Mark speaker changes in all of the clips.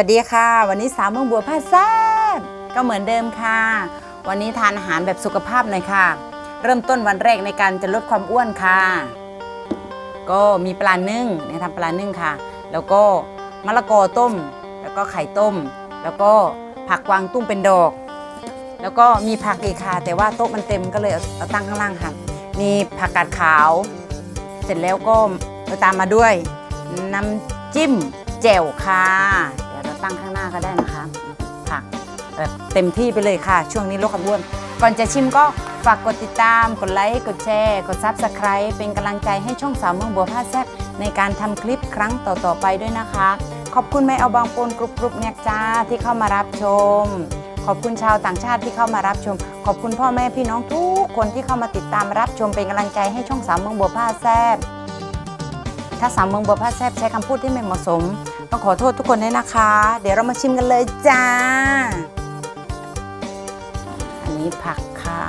Speaker 1: วัสดีค่ะ วันนี้สาวเมืองบัวผ้าแซ่บก็เหมือนเดิมค่ะ วันนี้ทานอาหารแบบสุขภาพหน่อยค่ะ เริ่มต้นวันแรกในการจะลดความอ้วนค่ะ ก็มีปลานึ่งเนี่ยทำปลานึ่งค่ะ แล้วก็มะละกอต้ม แล้วก็ไข่ต้ม แล้วก็ผักกวางตุ้งเป็นดอก แล้วก็มีผักอีกค่ะ แต่ว่าโต๊ะมันเต็มก็เลยเอาเอาตั้งข้างล่างค่ะ มีผักกาดขาว เสร็จแล้วก็ตามมาด้วย น้ำจิ้มแจ่วค่ะ ตั้งข้างหน้าก็ได้นะคะผักแบบเต็มที่ไปเลยค่ะ ช่วงนี้ลดความอ้วนก่อนจะชิมก็ฝากกดติดตาม กดไลค์ กดแชร์ กดซับสไคร b e เป็นกำลังใจให้ช่องสาวเมืองบัวผ้าแซ่บในการทำคลิปครั้งต่อๆไปด้วยนะคะ ขอบคุณแม่เอาบางปนกรุบกรุบเนี่ยจ้าที่เข้ามารับชม ขอบคุณชาวต่างชาติที่เข้ามารับชม ขอบคุณพ่อแม่พี่น้องทุกคนที่เข้ามาติดตามรับชมเป็นกำลังใจให้ช่องสามเมืองบัวผ้าแซ่บถ้าสามเมืองบัวผ้าแซ่บใช้คำพูดที่ไม่เหมาะสม ต้องขอโทษทุกคนด้วยนะคะ เดี๋ยวเรามาชิมกันเลยจ้า อันนี้ผักค่ะ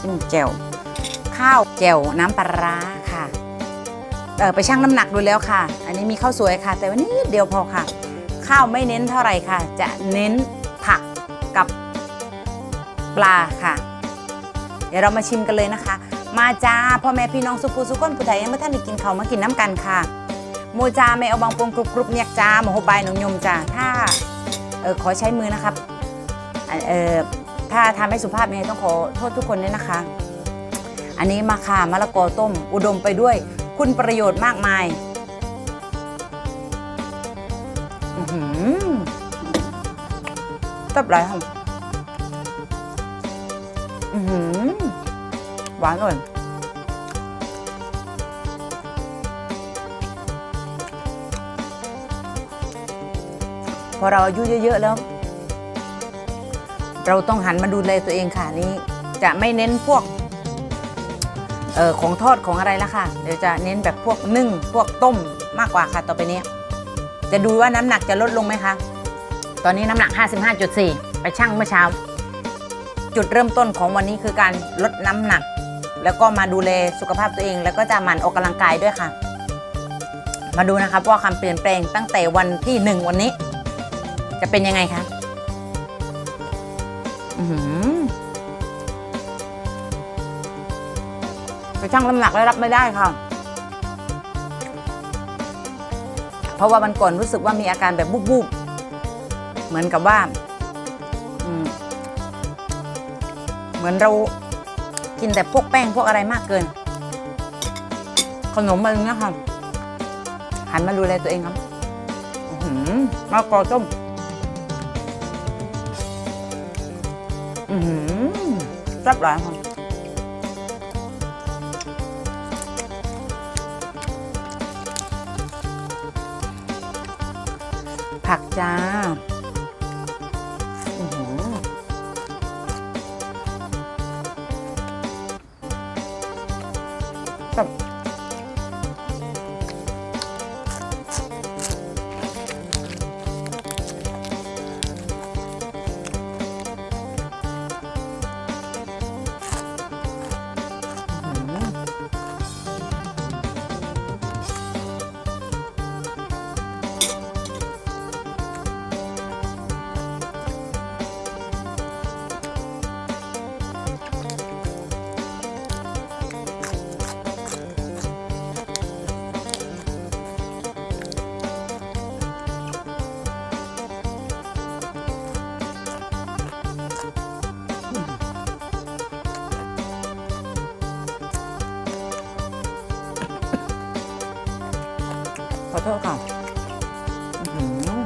Speaker 1: จิ้มแจ่วข้าวแจ่วน้ำปลาร้าค่ะเออไปชั่งน้ำหนักดูแล้วค่ะ อันนี้มีข้าวสวยค่ะ แต่วันนี้เดียวพอค่ะ ข้าวไม่เน้นเท่าไหร่ค่ะ จะเน้นผักกับปลาค่ะ เดี๋ยวเรามาชิมกันเลยนะคะ มาจ้าพ่อแม่พี่น้องสุภูสุก้นผู้ใดยังไม่ท่านได้กินเขาวมากินน้ำกันค่ะ โมจาไม่เอาบางปงกรุบกรุบเนี่ยจ้าโมโหบายหนมยมจ้าถ้าเออขอใช้มือนะครับเออถ้าทำไม่สุภาพยังไงต้องขอโทษทุกคนด้วยนะคะ อันนี้มาค่ะมะละกอต้ม อุดมไปด้วย คุณประโยชน์มากมายอือหือตับไรค่ะอือหือหวานอ่อน พอเราอายุเยอะ ๆ แล้ว เราต้องหันมาดูแลตัวเองค่ะนี่จะไม่เน้นพวกเออของทอดของอะไรละค่ะ เดี๋ยวจะเน้นแบบพวกนึ่งพวกต้มมากกว่าค่ะต่อไปนี้ จะดูว่าน้ำหนักจะลดลงไหมคะ ตอนนี้น้ำหนัก 55.4 ไปชั่งเมื่อเช้า จุดเริ่มต้นของวันนี้คือการลดน้ำหนัก แล้วก็มาดูแลสุขภาพตัวเอง แล้วก็จะหมั่นออกกำลังกายด้วยค่ะ มาดูนะคะว่าความเปลี่ยนแปลงตั้งแต่วันที่หนึ่งวันนี้ จะเป็นยังไงคะอื้อหือไปชั่งน้ำหนักแล้วรับไม่ได้ค่ะ เพราะว่าวันก่อนรู้สึกว่ามีอาการแบบบูบๆ เหมือนกับว่า เหมือนเรากินแต่พวกแป้งพวกอะไรมากเกิน ขนมอะไรเงี้ยค่ะหันมาดูแลตัวเองครับอือหือมะละกอต้ม อือหือรับหลายค่ะผักจ้าอือหือแบบ อโทษค่ะอื้อหือ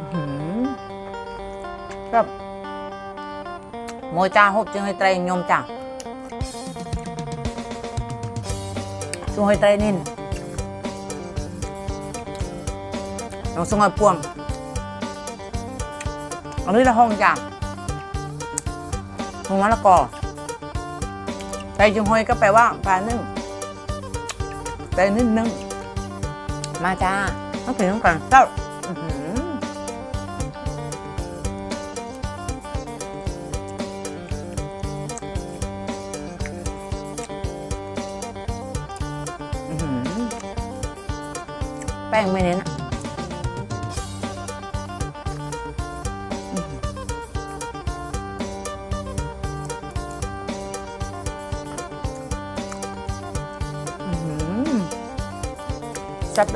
Speaker 1: อื้อหือแบบโมจ้าหบจึงให้เตร งยมจ้ะ Sung hơi tray nên Nó sung hơi buông Ở đây là hông chả Hông mã là cỏ Tay chung hơi ก็แปลว่าปลานึ่ง Tay นึ่งนึ่งมาจ้าต้องกินน้ำกันเจ้า แซ่บ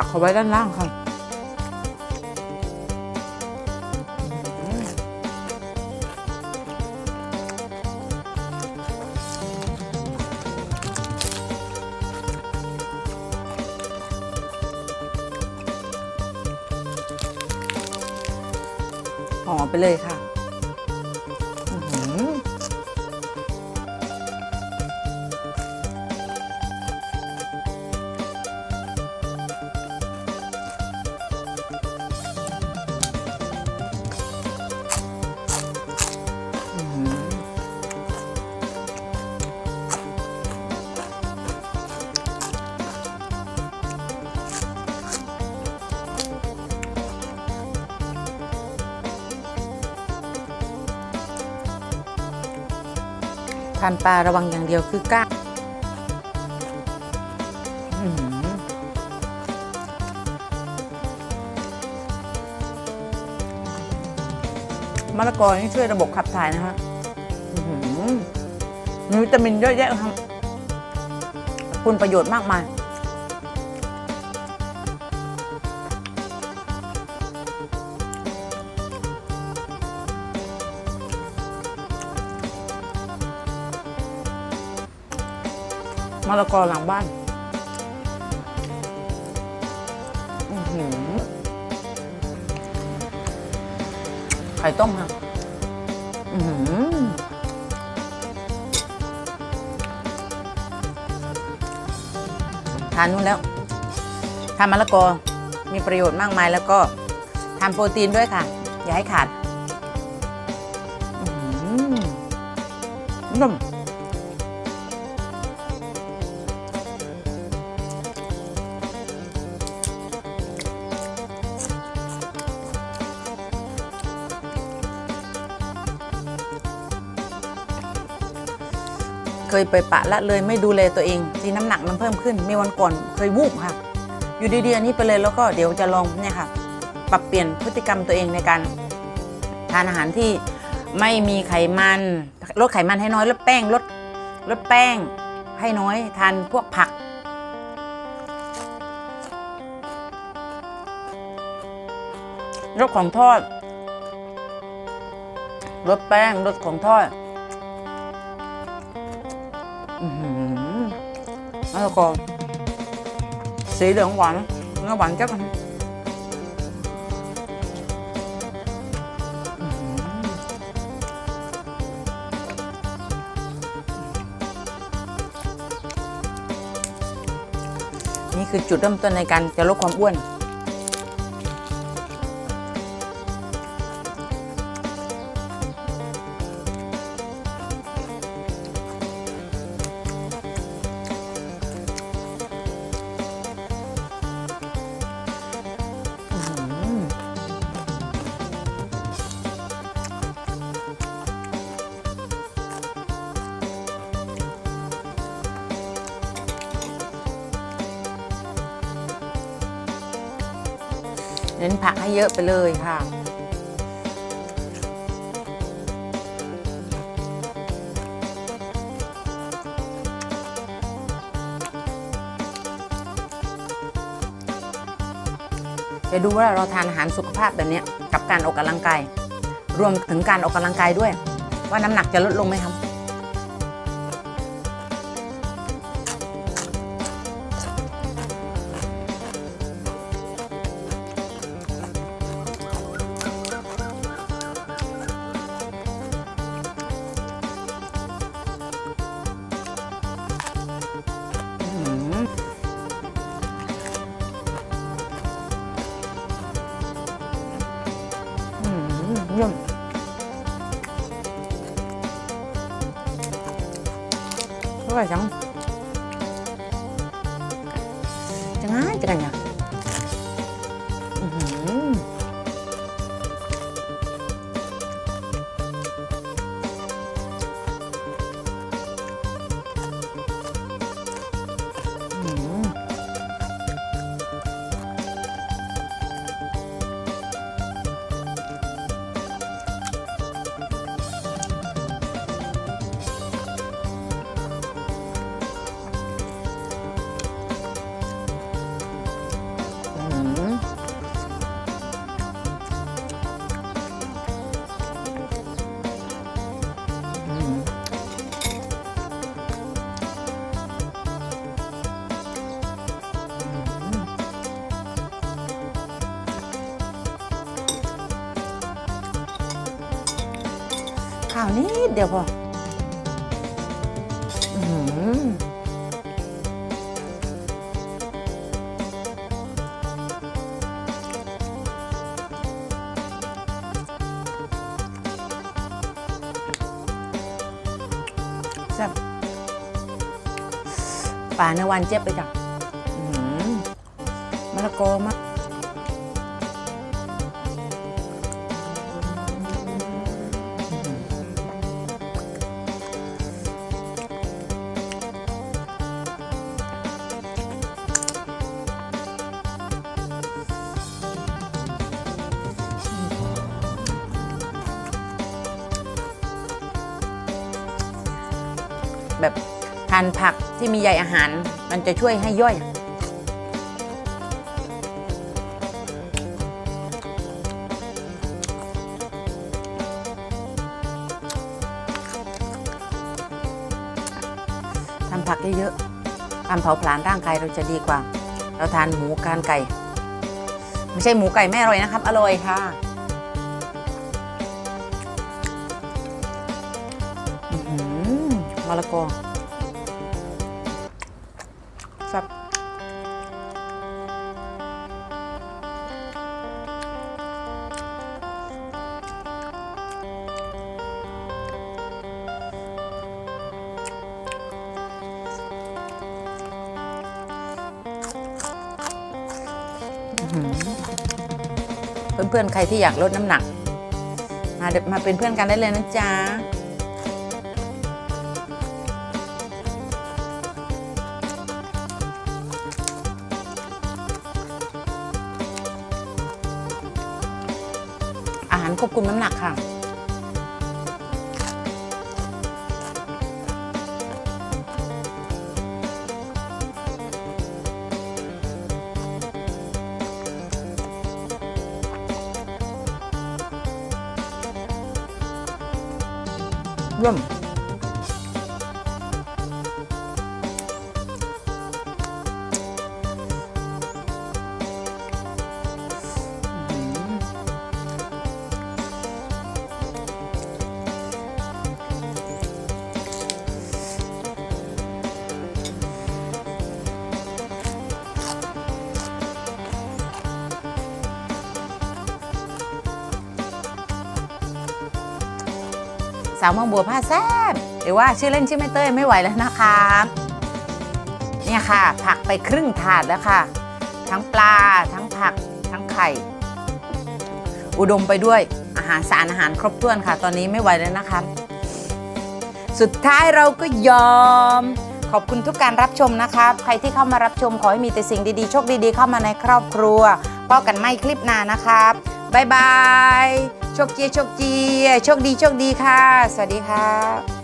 Speaker 1: ผักเขาไว้ด้านล่างค่ะห่อไปเลยค่ะ ทานปลาระวังอย่างเดียวคือก้างมะละกอนี่ช่วยระบบขับถ่ายนะคะมีวิตามินเยอะแยะครับคุณประโยชน์มากมาย มะละกอหลังบ้านหอไข่ต้มค่ะอือหือทานนู้นแล้วทานมะละกอมีประโยชน์มากมายแล้วก็ทานโปรตีนด้วยค่ะ อย่าให้ขาดอื้อหือนุ่ม เคยไปปะละเลยไม่ดูแลตัวเองที่น้ำหนักมันเพิ่มขึ้นมีวันก่อนเคยวูบค่ะ อยู่ดีๆอันนี้ไปเลยแล้วก็เดี๋ยวจะลองเนี่ยค่ะ ปรับเปลี่ยนพฤติกรรมตัวเองในการทานอาหารที่ไม่มีไขมันลดไขมันให้น้อยลดแป้งลดลดแป้งให้น้อยทานพวกผัก ลดของทอดลดแป้งลดของทอด แล้วก็สีเหลืองหวานเนื้อหวานจับมันนี่คือจุดเริ่มต้นในการจะลดความอ้วน เน้นผักให้เยอะไปเลยค่ะ จะดูว่าเราทานอาหารสุขภาพแบบนี้กับการออกกำลังกาย รวมถึงการออกกำลังกายด้วย ว่าน้ำหนักจะลดลงไหมครับ อร่อยจังจังไงจังไง ข้าวนิดเดียวพอแซ่บป่าในวันเจ็บไปจ้ะมะละกอมากานผักที่มีใยอาหาร มันจะช่วยให้ย่อยทานผักเยอะๆการเผาผลาญร่างกายเราจะดีกว่า เราทานหมูการไก่ ไม่ใช่หมูไก่ไม่อร่อยนะครับ อร่อยค่ะมะละกอ เพื่อนๆ ใครที่อยากลดน้ำหนัก มาเดมาเป็นเพื่อนกันได้เลยนะจ๊ะอาหารควบคุมน้ำหนักค่ะ เสาวเมืองบัวผ้าแซบหรือว่าชื่อเล่นชื่อแม่เต้ยไม่ไหวแล้วนะคะเนี่ยค่ะ ผักไปครึ่งถาดแล้วค่ะ ทั้งปลาทั้งผักทั้งไข่ อุดมไปด้วยอาหารสารอาหารครบถ้วนค่ะ ตอนนี้ไม่ไหวแล้วนะคะ สุดท้ายเราก็ยอมขอบคุณทุกการรับชมนะครับใครที่เข้ามารับชมขอให้มีแต่สิ่งดีๆ โชคดีๆ เข้ามาในครอบครัวพบกันไม่คลิปหน้านะครับ บ๊ายบาย โชคเจียโชคเจียโชคดีโชคดีค่ะ สวัสดีครับ